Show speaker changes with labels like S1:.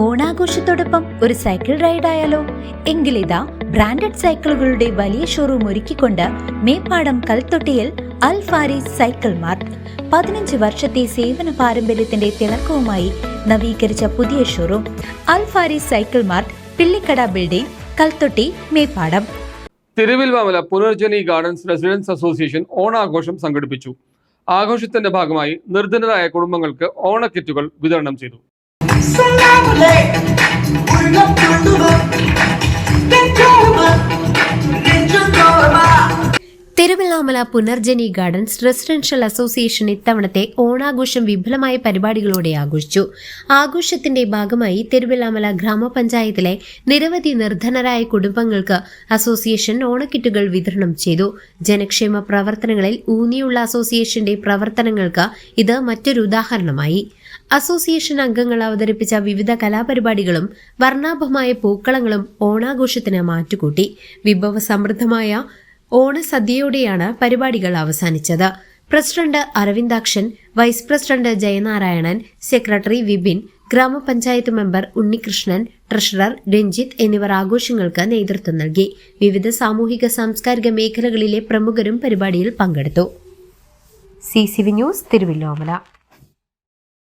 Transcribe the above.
S1: ഓണാഘോഷത്തോടൊപ്പം ഒരു cycle ride ആയാലോ? എങ്കിലിതാ branded സൈക്കിളുകളുടെ വലിയ ഷോറൂം ഒരുക്കിക്കൊണ്ട് മേപ്പാടം കൽത്തൊട്ടിയിൽ അൽ സൈക്കിൾ മാർട്ട്. പതിനഞ്ച് വർഷത്തെ സേവന പാരമ്പര്യത്തിന്റെ തിളക്കവുമായി നവീകരിച്ച പുതിയ showroom Al cycle mart Pillikkada building Kalthotti Meppadam.
S2: Thiruvilwamala Punarjani gardens residence association ഓണാഘോഷം സംഘടിപ്പിച്ചു. ആഘോഷത്തിന്റെ ഭാഗമായി നിർധനരായ കുടുംബങ്ങൾക്ക് ഓണക്കിറ്റുകൾ വിതരണം ചെയ്തു.
S3: Sen ne böyle? Uyunup durdum.
S4: Thiruvilwamala Punarjani gardens residential association ഇത്തവണത്തെ ഓണാഘോഷം വിപുലമായ പരിപാടികളോടെ ആഘോഷിച്ചു. ആഘോഷത്തിന്റെ ഭാഗമായി തിരുവല്ലാമല ഗ്രാമപഞ്ചായത്തിലെ നിരവധി നിർധനരായ കുടുംബങ്ങൾക്ക് അസോസിയേഷൻ ഓണക്കിറ്റുകൾ വിതരണം ചെയ്തു. ജനക്ഷേമ പ്രവർത്തനങ്ങളിൽ ഊന്നിയുള്ള അസോസിയേഷന്റെ പ്രവർത്തനങ്ങൾക്ക് ഇത് മറ്റൊരു ഉദാഹരണമായി. അസോസിയേഷൻ അംഗങ്ങൾ അവതരിപ്പിച്ച വിവിധ കലാപരിപാടികളും വർണാഭമായ പൂക്കളങ്ങളും ഓണാഘോഷത്തിന് മാറ്റുകൂട്ടി. വിഭവസമൃദ്ധമായ ഓണസദ്യയോടെയാണ് പരിപാടികൾ അവസാനിച്ചത്. President Aravindakshan vice president Jayanarayanan secretary Vipin grama panchayat member Unnikrishnan treasurer Ranjith എന്നിവർ ആഘോഷങ്ങൾക്ക് നേതൃത്വം നൽകി. വിവിധ സാമൂഹിക സാംസ്കാരിക മേഖലകളിലെ പ്രമുഖരും പരിപാടിയിൽ പങ്കെടുത്തു. C news Thiruvilwamala.